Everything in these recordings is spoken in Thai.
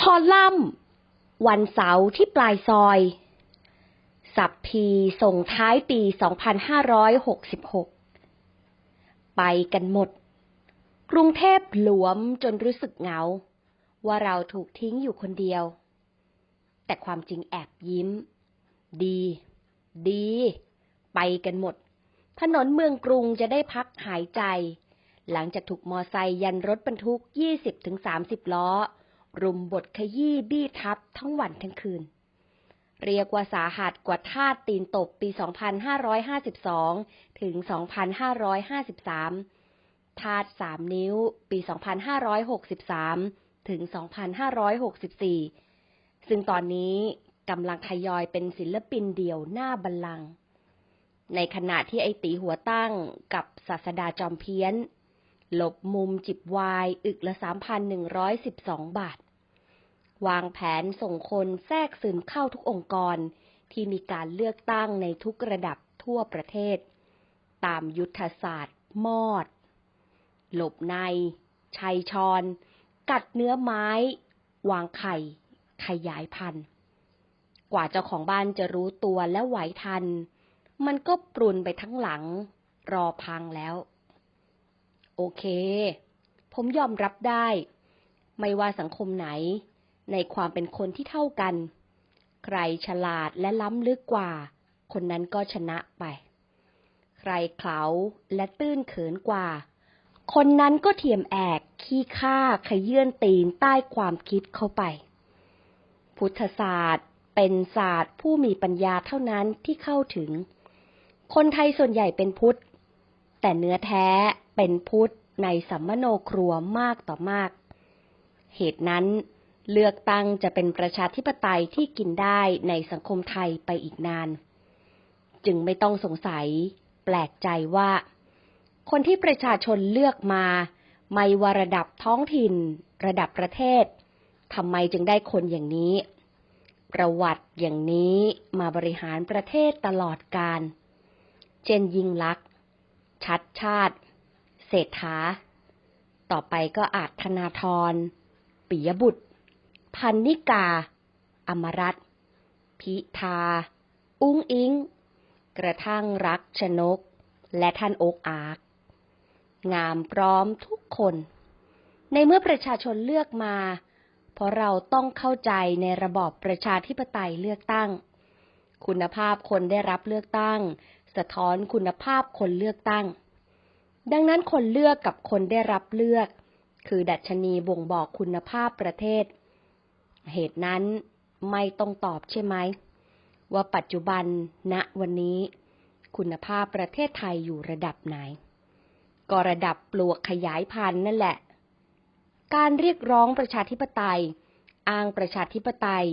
คอลัมน์ วันเสาร์ที่ปลายซอย สับพีส่งท้ายปี 2566 ไปกันหมด กรุงเทพหลวมจนรู้สึกเหงา ว่าเราถูกทิ้งอยู่คนเดียว แต่ความจริงแอบยิ้ม ดี ดี ไปกันหมด ถนนเมืองกรุงจะได้พักหายใจ หลังจากถูกมอไซค์ยันรถบรรทุก 20-30 ล้อ รุมบทขยี้บี้ทับทั้งวันทั้งคืน เรียกว่าสาหัสกว่าทาตตีนตบปี 2552 ถึง 2553 ทาตสามนิ้วปี 2563 ถึง 2564 ซึ่งตอนนี้กำลังทยอยเป็นศิลปินเดี่ยวหน้าบัลลังก์ในขณะที่ไอตีหัวตั้งกับศาสดาจอมเพี้ยน หลบมุมจิบวาย อึกละ 3,112 บาท วางแผนส่งคนแทรกซึมเข้าทุกองค์กร ที่มีการเลือกตั้งในทุกระดับทั่วประเทศ ตามยุทธศาสตร์ มอด หลบใน ชัยชอนกัดเนื้อไม้ วางไข่ ขยายพันธุ์ กว่าเจ้าของบ้านจะรู้ตัวและไหวทัน มันก็ปรุนไปทั้งหลัง รอพังแล้ว โอเค ผมยอมรับได้ ไม่ว่าสังคมไหน ในความเป็นคนที่เท่ากัน ใครฉลาดและล้ำลึกกว่า คนนั้นก็ชนะไป ใครเขาและตื้นเขินกว่า คนนั้นก็เทียมแอกขี้ข้าขยื่นตีนใต้ความคิดเข้าไป พุทธศาสตร์เป็นศาสตร์ผู้มีปัญญาเท่านั้นที่เข้าถึง คนไทยส่วนใหญ่เป็นพุทธ แต่เนื้อแท้เป็นพุทธในสัมมโนครัวมากต่อมาก เหตุนั้น เลือกตั้งจะเป็นประชาธิปไตยที่กินได้ในสังคมไทยไปอีกนาน จึงไม่ต้องสงสัย แปลกใจว่า คนที่ประชาชนเลือกมา ไม่ว่าระดับท้องถิ่น ระดับประเทศทำไมจึงได้คนอย่างนี้ ประวัติอย่างนี้มาบริหารประเทศตลอดการเช่นยิงลักษณ์ชัดชาติ เศรษฐา ต่อไปก็อาจธนาธรปิยบุตร พันนิกา อมรัตพิธา อุ้งอิง กระทั่งรักชนก และท่านโอกอาก งามพร้อมทุกคน ในเมื่อประชาชนเลือกมา เพราะเราต้องเข้าใจในระบอบประชาธิปไตยเลือกตั้ง คุณภาพคนได้รับเลือกตั้ง สะท้อนคุณภาพคนเลือกตั้ง ดังนั้นคนเลือกกับคนได้รับเลือก คือดัชนีบ่งบอกคุณภาพประเทศ เหตุนั้นไม่ต้องตอบใช่ไหม ว่าปัจจุบันณวันนี้ คุณภาพประเทศไทยอยู่ระดับไหน ก็ระดับปลวกขยายพันธุ์นั่นแหละ การเรียกร้องประชาธิปไตย อ้างประชาธิปไตย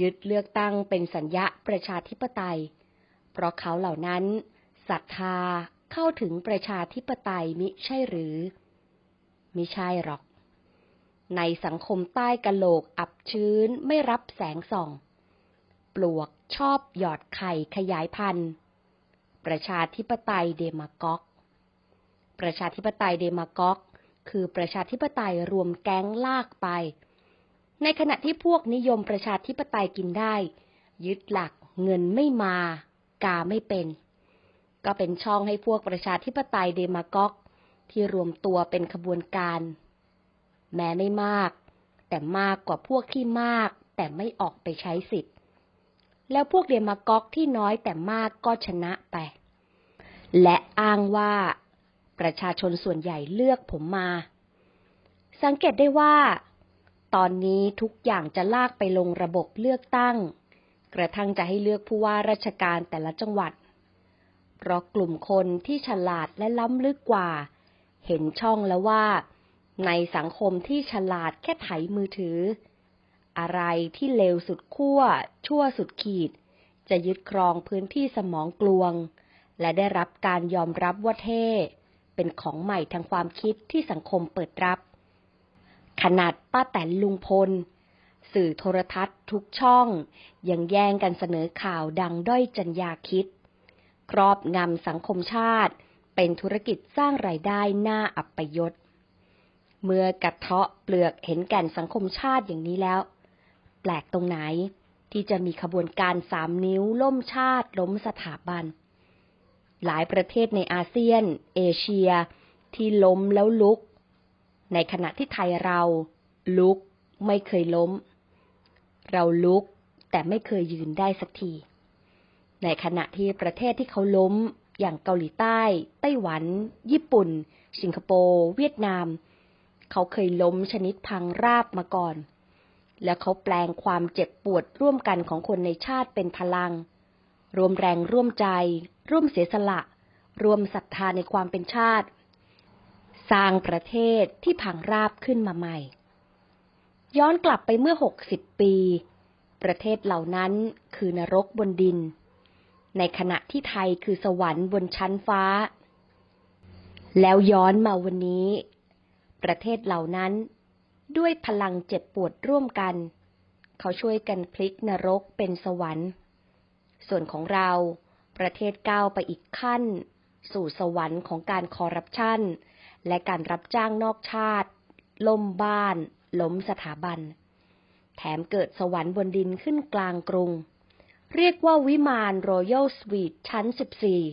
ยึดเลือกตั้งเป็นสัญญาประชาธิปไตย เพราะเขาเหล่านั้นศรัทธาเข้าถึงประชาธิปไตยมิใช่หรือ มิใช่หรอก ในสังคมใต้กะโหลกอับชื้นไม่รับแสงส่อง ปลวกชอบหยอดไข่ขยายพันธุ์ ประชาธิปไตยเดมาก๊อก ประชาธิปไตยเดมาก๊อกคือประชาธิปไตยรวมแก๊งลากไป ในขณะที่พวกนิยมประชาธิปไตยกินได้ ยึดหลักเงินไม่มา กาไม่เป็น ก็เป็นช่องให้พวกประชาธิปไตยเดมาก๊อก ที่รวมตัวเป็นขบวนการ แม้ไม่มาก แต่มากกว่าพวกที่มาก แต่ไม่ออกไปใช้สิทธิ์ แล้วพวกเดมาก๊อกที่น้อยแต่มากก็ชนะไป และอ้างว่า ประชาชนส่วนใหญ่เลือกผมมา สังเกตได้ว่า ตอนนี้ทุกอย่างจะลากไปลงระบบเลือกตั้ง กระทั่งจะให้เลือกผู้ว่าราชการแต่ละจังหวัดเพราะกลุ่มคนที่ฉลาดและล้ำลึกกว่า เห็นช่องแล้วว่า ในสังคมที่ฉลาดแค่ไถมือถือ อะไรที่เลวสุดขั้ว ชั่วสุดขีด จะยึดครองพื้นที่สมองกลวง และได้รับการยอมรับว่าเท่ เป็นของใหม่ทางความคิดที่สังคมเปิดรับ ขนาดป้าแตนลุงพล สื่อโทรทัศน์ทุกช่อง ยังแย่งกันเสนอข่าวดังด้อยจัญญาคิด ครอบงำสังคมชาติ เป็นธุรกิจสร้างรายได้หน้าอัปยศ เมื่อกระเทาะเปลือกเห็นแก่นสังคมชาติอย่างนี้แล้ว แปลกตรงไหนที่จะมีขบวนการสามนิ้วล่มชาติล้มสถาบัน หลายประเทศในอาเซียน เอเชีย ที่ล้มแล้วลุก ในขณะที่ไทยเรา ลุกไม่เคยล้ม เราลุกแต่ไม่เคยยืนได้สักที ในขณะที่ประเทศที่เขาล้มอย่างเกาหลีใต้ ไต้หวัน ญี่ปุ่น สิงคโปร์ เวียดนาม เขาเคยล้มชนิดพังราบมาก่อน แล้วเขาแปลงความเจ็บปวดร่วมกันของคนในชาติเป็นพลัง รวมแรงร่วมใจ ร่วมเสียสละ รวมศรัทธาในความเป็นชาติ สร้างประเทศที่พังราบขึ้นมาใหม่ ย้อนกลับไปเมื่อ60ปี ประเทศเหล่านั้นคือนรกบนดิน ในขณะที่ไทยคือสวรรค์บนชั้นฟ้าแล้วย้อนมาวันนี้ ประเทศเหล่านั้น ด้วยพลังเจ็บปวดร่วมกัน เขาช่วยกันพลิกนรกเป็นสวรรค์ ส่วนของเราประเทศก้าวไปอีกขั้น สู่สวรรค์ของการคอร์รัปชันและการรับจ้างนอกชาติ ล่มบ้าน ล้มสถาบัน แถมเกิดสวรรค์บนดินขึ้นกลางกรุง เรียกว่าวิมานรอยัลสวีทชั้น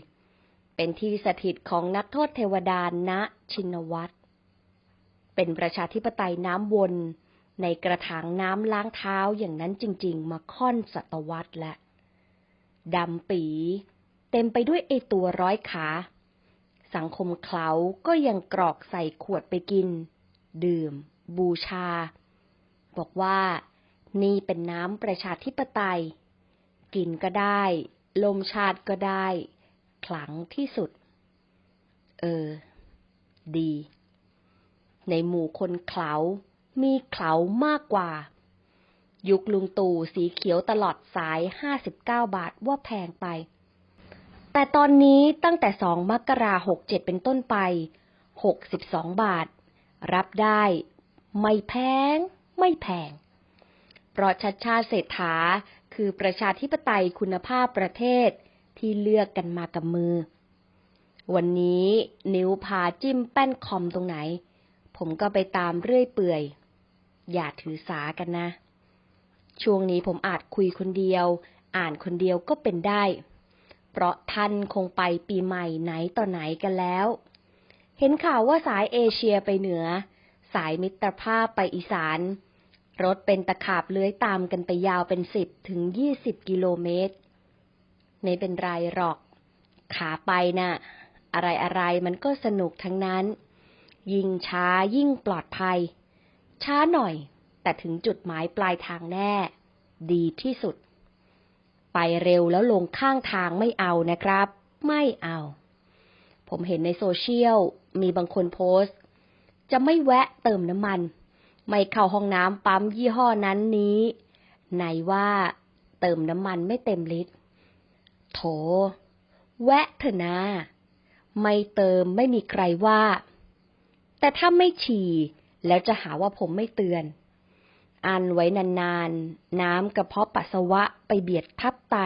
14 เป็นที่สถิตของนักโทษเทวดาณชินวัตร เป็นประชาธิปไตยน้ำวน ในกระถางน้ำล้างเท้าอย่างนั้นจริง ๆ มาค่อนศตวรรษและดำปี เต็มไปด้วยไอตัวร้อยขา สังคมเขาก็ยังกรอกใส่ขวดไปกิน ดื่ม บูชา บอกว่า นี่เป็นน้ำประชาธิปไตย กินก็ได้ ลมชาติก็ได้ ขลังที่สุด เออ ดี ในหมู่คนเขามีเขามากกว่า ยุคลุงตู่สีเขียวตลอดสาย59บาทว่าแพงไป แต่ตอนนี้ตั้งแต่สองมกราหกเจ็ดเป็นต้นไป62บาท รับได้ ไม่แพง ไม่แพง เพราะชัดชาติเศรษฐาคือประชาธิปไตยคุณภาพประเทศที่เลือกกันมากับมือ วันนี้นิ้วพาจิ้มแป้นคอมตรงไหน ผมก็ไปตามเรื่อยเปื่อย อย่าถือสากันนะ ช่วงนี้ผมอาจคุยคนเดียว อ่านคนเดียวก็เป็นได้ เพราะท่านคงไปปีใหม่ไหนต่อไหนกันแล้ว เห็นข่าวว่าสายเอเชียไปเหนือ สายมิตรภาพไปอีสาน รถเป็นตะขาบเลื้อยตามกันไปยาวเป็นสิบถึงยี่สิบกิโลเมตร ไม่เป็นไรหรอก ขาไปนะ่ะอะไรอะไรมันก็สนุกทั้งนั้น ยิ่งช้ายิ่งปลอดภัย ช้าหน่อย แต่ถึงจุดหมายปลายทางแน่ ดีที่สุด ไปเร็วแล้วลงข้างทางไม่เอานะครับ ไม่เอา ผมเห็นในโซเชียล มีบางคนโพสต์ จะไม่แวะเติมน้ำมัน ไม่เข้าห้องน้ำปั๊มยี่ห้อนั้นนี้ ไหนว่าเติมน้ำมันไม่เต็มลิตร โถ แวะเถอะนะ ไม่เติมไม่มีใครว่า แต่ถ้าไม่ฉี่แล้วจะหาว่าผมไม่เตือน อันไว้นานๆ น้ำกระเพาะปัสสาวะไปเบียดทับไต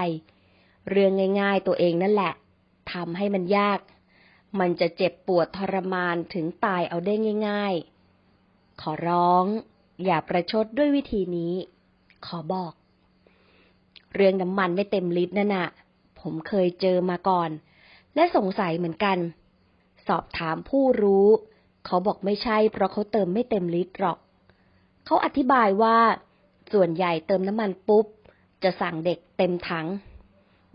เรื่องง่ายๆตัวเองนั่นแหละทำให้มันยาก มันจะเจ็บปวดทรมานถึงตายเอาได้ง่าย ๆ ขอร้อง อย่าประชดด้วยวิธีนี้ ขอบอก เรื่องน้ำมันไม่เต็มลิตรนั่นน่ะ ผมเคยเจอมาก่อน และสงสัยเหมือนกัน สอบถามผู้รู้ เขาบอกไม่ใช่ เพราะเขาเติมไม่เต็มลิตรหรอก เขาอธิบายว่า ส่วนใหญ่เติมน้ำมันปุ๊บ จะสั่งเด็กเต็มถัง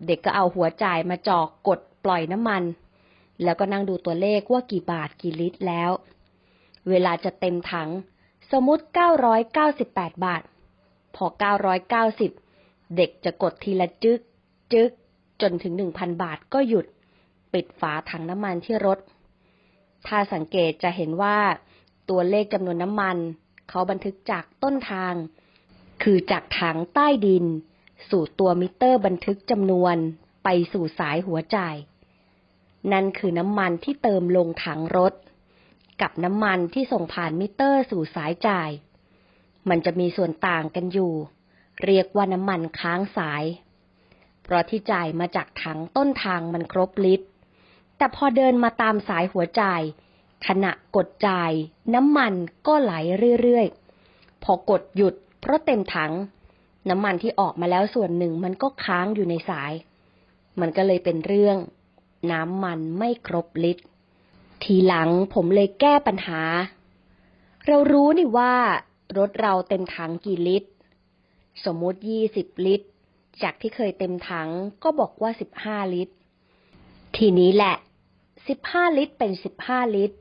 เด็กก็เอาหัวจ่ายมาจอกกดปล่อยน้ำมัน แล้วก็นั่งดูตัวเลขว่ากี่บาทกี่ลิตรแล้ว เวลาจะเต็มถัง สมมติ 998 บาท พอ 990 เด็กจะกดทีละจึก จึกจนถึง 1,000 บาทก็หยุด ปิดฝาถังน้ำมันที่รถ ถ้าสังเกตจะเห็นว่า ตัวเลขจำนวนน้ำมัน เขาบันทึกจากต้นทาง คือจากถังใต้ดิน สู่ตัวมิเตอร์บันทึกจำนวนไปสู่สายหัวจ่าย นั่นคือน้ำมันที่เติมลงถังรถ กับน้ำมันที่ส่งผ่านมิเตอร์สู่สายจ่าย มันจะมีส่วนต่างกันอยู่ เรียกว่าน้ำมันค้างสาย เพราะที่จ่ายมาจากถังต้นทางมันครบลิตร แต่พอเดินมาตามสายหัวใจ ขณะกดจ่าย น้ำมันก็ไหลเรื่อยๆ พอกดหยุด เพราะเต็มถัง น้ำมันที่ออกมาแล้วส่วนหนึ่งมันก็ค้างอยู่ในสาย มันก็เลยเป็นเรื่อง น้ำมันไม่ครบลิตร ทีหลังผมเลยแก้ปัญหา เรารู้นี่ว่ารถเราเต็มถังกี่ลิตร สมมติ20ลิตร จากที่เคยเต็มถังก็บอกว่า15ลิตร ทีนี้แหละ 15 ลิตรเป็น 15 ลิตร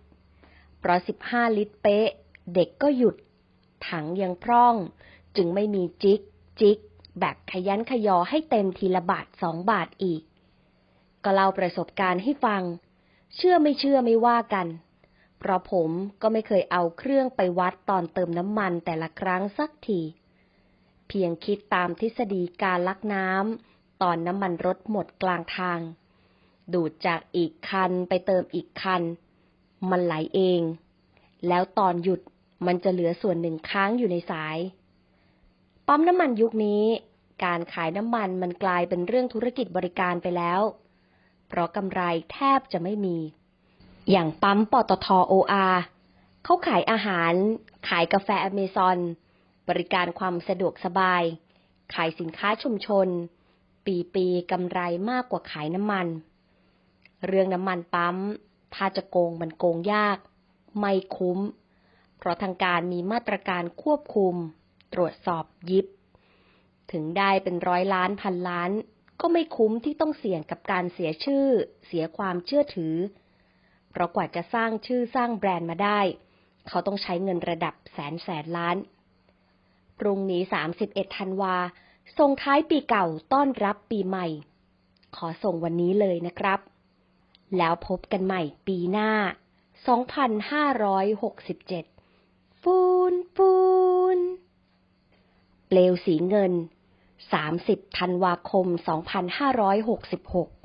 เพราะ 15 ลิตรเป๊ะ เด็กก็หยุด ถังยังพร่อง จึงไม่มีจิกจิกแบบขยันขยอให้เต็มทีละบาทสองบาทอีก ก็เล่าประสบการณ์ให้ฟัง เชื่อไม่เชื่อไม่ว่ากัน เพราะผมก็ไม่เคยเอาเครื่องไปวัดตอนเติมน้ำมันแต่ละครั้งสักที เพียงคิดตามทฤษฎีการลักน้ำตอนน้ำมันรถหมดกลางทาง ดูดจากอีกคันไปเติมอีกคัน มันไหลเอง แล้วตอนหยุดมันจะเหลือส่วนหนึ่งค้างอยู่ในสาย ปั๊มน้ำมันยุคนี้ การขายน้ำมันมันกลายเป็นเรื่องธุรกิจบริการไปแล้ว เพราะกำไรแทบจะไม่มี อย่างปั๊มปตทโออาเขาขายอาหาร ขายกาแฟอเมซอน บริการความสะดวกสบาย ขายสินค้าชุมชน ปีปีๆกำไรมากกว่าขายน้ำมัน เรื่องน้ำมันปั๊ม ถ้าจะโกงมันโกงยาก ไม่คุ้ม เพราะทางการมีมาตรการควบคุม ตรวจสอบยิบ ถึงได้เป็นร้อยล้านพันล้าน ก็ไม่คุ้มที่ต้องเสี่ยงกับการเสียชื่อ เสียความเชื่อถือ เพราะกว่าจะสร้างชื่อสร้างแบรนด์มาได้ เขาต้องใช้เงินระดับแสนแสนล้านพรุ่งนี้ 31 ธันวาส่งท้ายปีเก่าต้อนรับปีใหม่ ขอส่งวันนี้เลยนะครับ แล้วพบกันใหม่ปีหน้า 2567ฟูนฟูน เปลวสีเงิน 30 ธันวาคม 2566